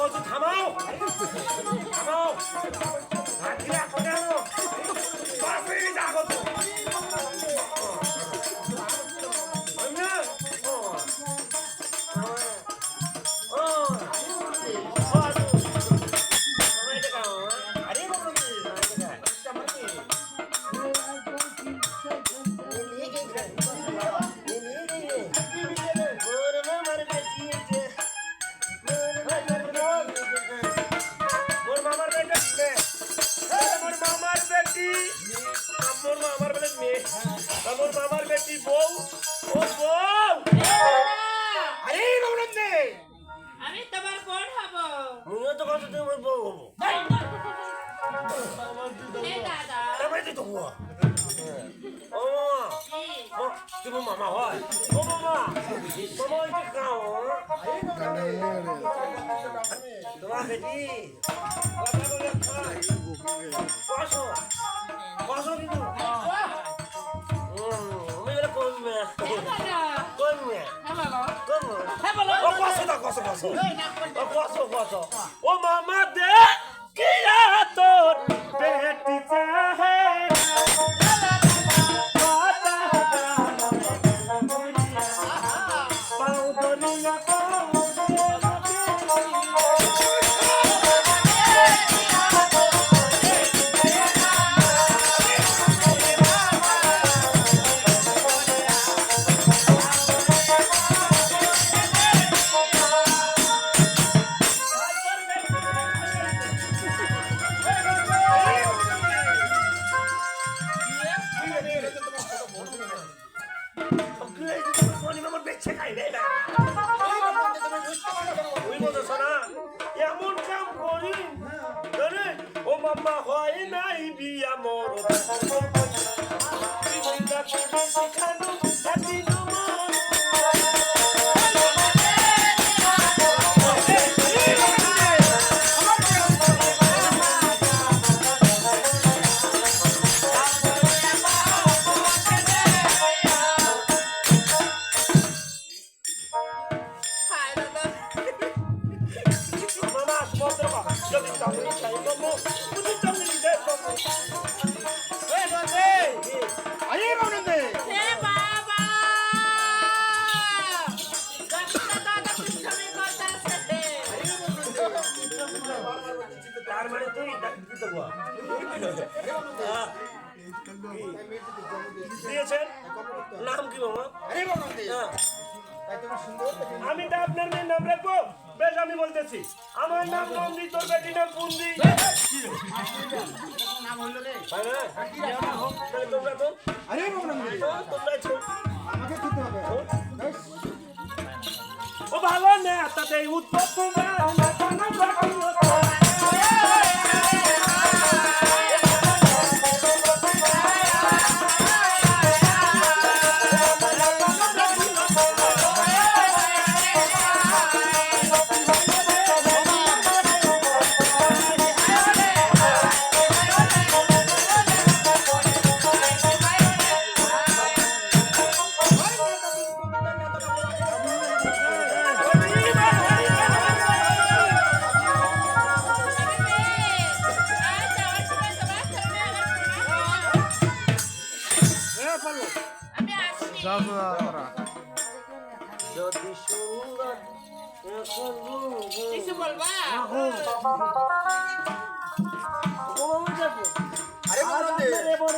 আ বলছি থামাও থামাও হাতিলে এখন আরে বাবুরান নে আমি তোমার বোন হব। মুইও তো কত তুমি বউ হব। হে দাদা। তারপরে তুই তো হুয়া। ও মামা কি? ও, তুমি মামা হয়? ও মামা। মামা ওই যে খাও। তোমার বেটি কথা বলে খাই কসো কসো কসো কসো ও মামা দে মাম্মা হয় নাই বিয়া মোর তার মানে তুই গো দিয়েছেন? নাম কি মামা? হ্যাঁ। আমি তো আপনার মেয়ের নাম রাখব। বেশ আমি বলতেছি। আমার নাম নন্দী তোর বেটির নাম পুন্দি। তোমরা তো বাবা তোমরা ও ভালো না তাতে উত্তর যদি সুন্দর কিছু বলবা আরে বড়